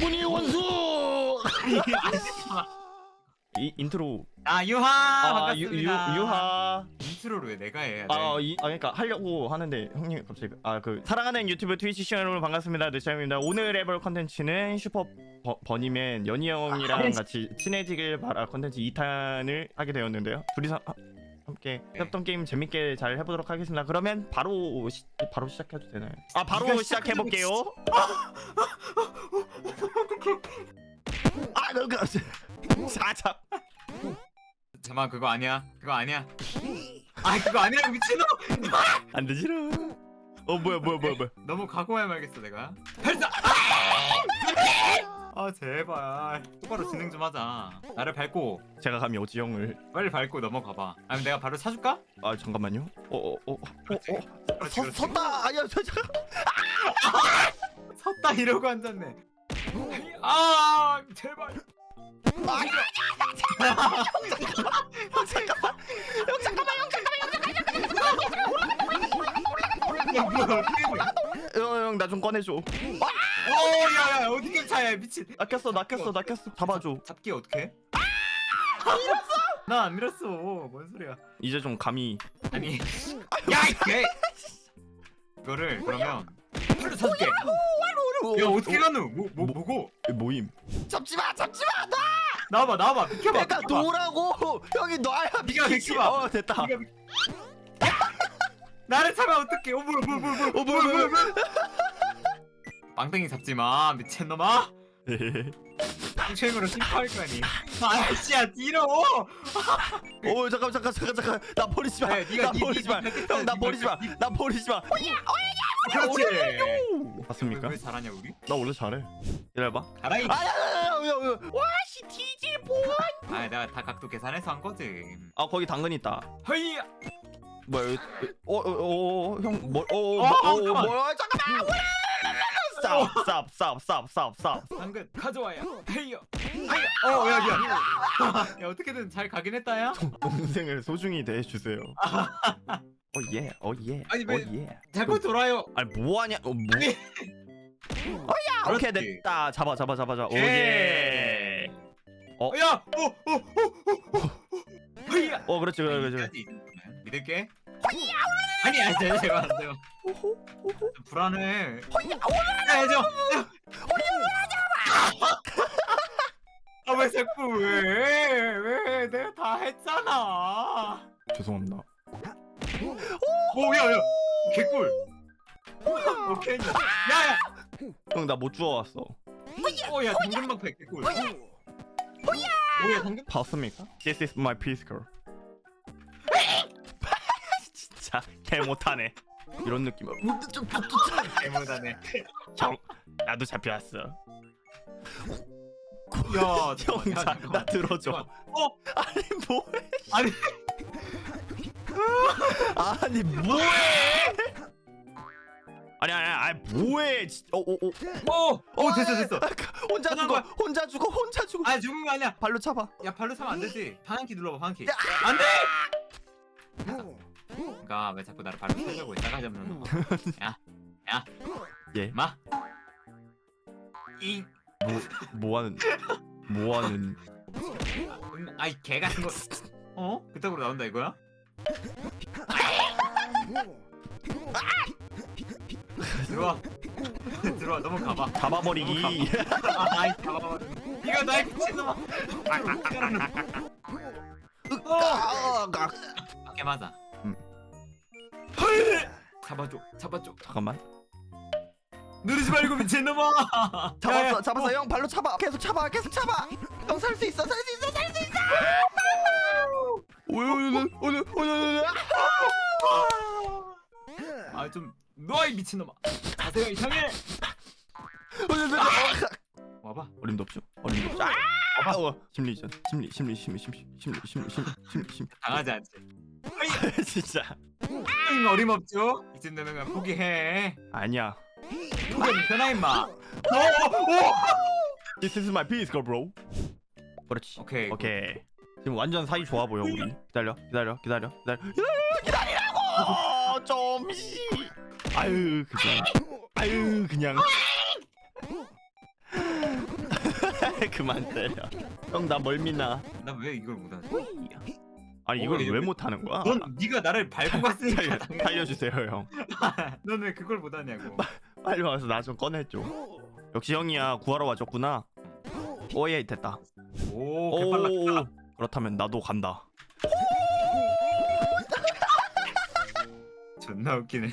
어머니 원수. 이 인트로 아 유하 아 유, 반갑습니다. 유, 유하 인트로를 왜 내가 해야 돼? 아, 이, 아 그러니까 하려고 하는데 형님 갑자기 아 그 사랑하는 유튜브 트위치 시청자 여러분 반갑습니다 느샤입니다 오늘 해볼 컨텐츠는 슈퍼 버, 버니맨 연희 형이랑 아, 같이 친해지길 바라 컨텐츠 2탄을 하게 되었는데요 둘이서 하- 함께 네. 협동 게임 재밌게 잘 해보도록 하겠습니다 그러면 바로 시, 바로 시작해도 되나요? 아 바로 네가 시작해 볼게요 아 그거 사자 잠깐 그거 아니야. 그거 아니야. 아 그거 아니야 미친놈. 안 되지롱 어 뭐야 뭐야 뭐야 뭐야 너무 각오해 말겠어 내가. 발사. 아 제발 똑바로 진행 좀 하자. 나를 밟고 제가 감히 형을 빨리 밟고 넘어가봐. 아니면 내가 바로 차줄까? 아 잠깐만요. 어어 어 어, 어. 어, 그렇지, 서, 그렇지. 섰다. 아니야 저 잠깐. 섰다 이러고 앉았네. 아 제발. 야 뭐야 어떻게 돼? 형나 좀 꺼내줘. 어, 야야 어디게 차야 미친. 낚였어 낚였어 낚였어. 잡아줘. 잡기 어떻게? 나 안 밀었어. 뭔 소리야? 이제 좀 감이. 아니. 야 이게. 이거를 그러면 팔로 사줄게. 야 어떻게 가누? 뭐, 뭐 뭐- 뭐고? 모임. 잡지 마 잡지 마. 나와봐 나와봐 비켜봐. 내가 비켜봐. 놓으라고. 형이 놔야 네가 미치지. 비켜봐. 어 됐다. 네가 비- 나를 차면 어떡해? 어 뭐야 뭐야 뭐야 뭐야 어 뭐야 뭐야. 뭐야. 빵땡이 잡지 마 미친놈아. 최행으로 심파할 거니. 아씨야 뒤로. 어 잠깐 잠깐 잠깐 잠깐. 나 버리지 마. 네, 네가 나 네, 버리지 네, 마. 네, 네, 형 나 네, 버리지 마. 네, 나 버리지 마. 그렇지. 맞습니까? 왜, 왜 잘하냐 우리? 나 원래 잘해. 이래봐. 잘하이. 아야야야야. 와씨 디지 보. 아 내가 다 각도 계산해서 한 거지. 아 거기 당근 있다. 허이. 뭐야? 어어어형 뭐? 어, 어어 잠깐만. 뭐야? 잠깐만. stop stop stop stop stop. 당근 가져와요. 헤이요. 헤이요. 어, 야, 야. 야, 어떻게든 잘 가긴 했다야. 동생을 소중히 대해주세요. 오예 오예 아니, 왜- 오예. 자꾸 돌아요. 아니 뭐하냐? 어, 뭐? 아니. 아, 오케이 그렇지. 됐다. 잡아 잡아 잡아 잡아. 오예. 어? 야, 오, 오, 오, 오, 오. 헤이야. 어 그렇지 그렇지 그렇지. 여기까지 믿을게. 아니, 아니, 제발, 제발, 제발. 좀 불안해. 야, 저. 아, 왜 자꾸 왜? 왜? 내가 다 했잖아. 죄송합니다. 오, 야, 야. 개꿀. 오케이. 야, 야. 형나 못 주워왔어. 오, 야, 당근막패 개꿀. 오, 야, 당근. 봤습니까? This is my peace girl. 진짜 개 못하네. 이런 느낌으로. 개무다네. 형 나도 잡혀왔어. 야, 형 자, 나 들어줘. 어, 아니 뭐해? 아니. 아니 뭐해? 아니 아니 아니 뭐해? 어어 어 어, 어, 됐어, 됐어. 혼자 죽어 잠깐만. 혼자 죽어 혼자 죽어. 아, 죽은 거 아니야. 발로 차봐. 야, 발로 차면 안 되지. 방향키 눌러봐, 방향키. 안 돼. 그러니까 왜 자꾸 나를 발로 차려고 싸가지 없는 놈. 야, 야, 예. 마. 잉. 뭐 하는 뭐 하는 음, 아이 개 같은 거. 어? 그따구로 나온다 이거야? 들어와. 들어와 넘어가봐. 잡아버리기. 아이 잡아봐. 이거 나의 미친놈아. 어. 아, 아, 밖에 맞아. 음. 잡아줘, 잡아줘. 잠깐만. 누르지 말고 미친놈아. 잡았어 잡았어 형 발로 차봐 계속 차봐 계속 차봐. 형살 수 있어 살 수 있어 살 수 있어. 오늘 오늘 오늘 아좀 너이 미친놈아. 이상해. 오늘 와봐. 어림도 없죠 어림도 없죠. 아 어, 심리전 심리 심리 심리 심리 심리 심리 심리 심리 심리 당하지 않지. 진짜 응 어림없죠. 이쯤 되면 그냥 포기해. 아니야. 포기하면 편하 임마. This is my girl bro. 그렇지. 오케이. 오케이. 지금 완전 사이 좋아 보여 우리. 기다려 기다려 기다려 기다려. 기다리라고! 좀 씨. 아유 그냥. 아유 그냥. 그만 때려. 형 나 멀미나. 나 왜 이걸 못하지? 아니 이걸 어, 왜 왜- 못하는 거야? 넌 네가 나를 밟고 갔으니까. 당연히 살려주세요 형. 넌 왜 그걸 못하냐고. 빨리 와서 나 좀 꺼내줘. 역시 형이야 구하러 와줬구나. 오예 됐다. 오 개빨라 그렇다면 나도 간다. 존나 웃기네.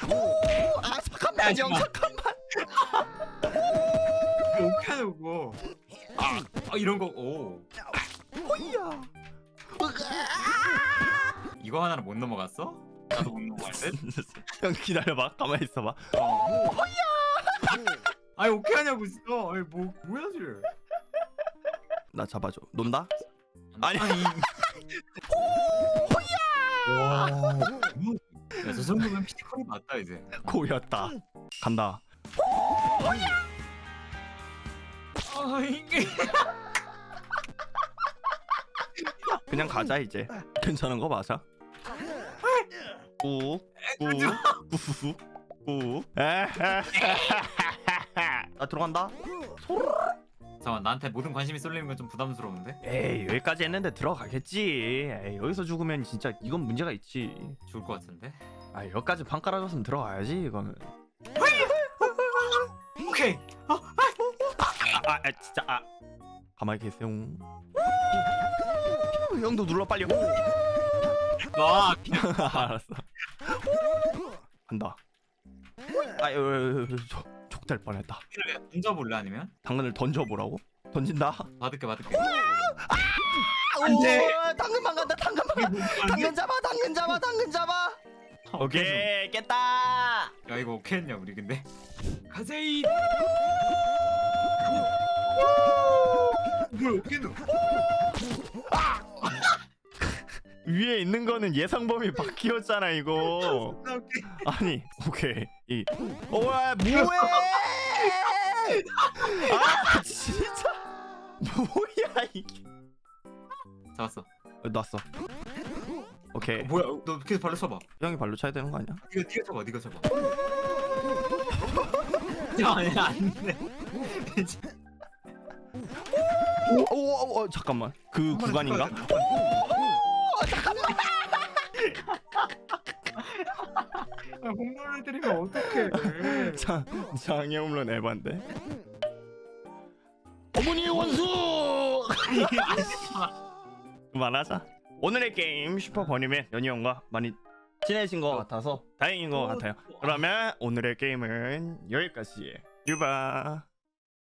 아 잠깐만 형, 잠깐만. 하냐고 아, 아 이런 거 오. 호이야. 이거 하나는 못 넘어갔어? 나도 못 넘어갈 듯? 형 기다려봐. 가만히 있어봐. 어. 아니 어떻게 하냐고 있어 아니 뭐 뭐야 지금 나 잡아줘. 논다? 아니. 와. 야 저 정도면 피지컬이 맞다 이제. 고였다. 간다. 아 이게. 그냥 가자 이제. 괜찮은 거 맞아? 꾸꾸꾸꾸 나 들어간다 잠깐 나한테 모든 관심이 쏠리는 건 좀 부담스러운데? 에이 여기까지 했는데 들어가겠지. 에이 여기서 죽으면 진짜 이건 문제가 있지. 좋을 것 같은데. 아 여기까지 판 깔아줬으면 들어가야지 이거는. 오케이. 아, 아, 아 진짜 아. 가만히 계세요. 형도 눌러 빨리. 와. 알았어. 간다. 아유 촉 될 뻔했다 던져볼래 아니면? 당근을 던져보라고? 던진다 받을게 받을게. 안 돼. 당근만 간다 당근만 당근 잡아 당근 잡아 당근 잡아 오케이 깼다 야 이거 오케이 했냐 우리 근데. 가세이. 뭘 오케이 했 위에 있는 거는 예상 범위 바뀌었잖아 이거 오케이. 아니 오케이 이 오와 뭐해 아 진짜 뭐야 이게 잡았어. 어, 놨어 오케이 뭐야? 너 계속 발로 쳐봐. 형이 발로 차야 되는 거 아니야? 네가 네가 쳐봐. 네가 쳐봐. 야 아니 안 돼. 오, 오, 오 잠깐만 그 구간인가? 아, 홈런을 때리면 어떡해. 장 장애 홈런 에반데. 어머니 원수! 그만하자. 오늘의 게임 슈퍼 버니맨 연희 형과 많이 친해진 것 같아서. 다행인 것 같아요. 그러면 오늘의 게임은 여기까지예요 유바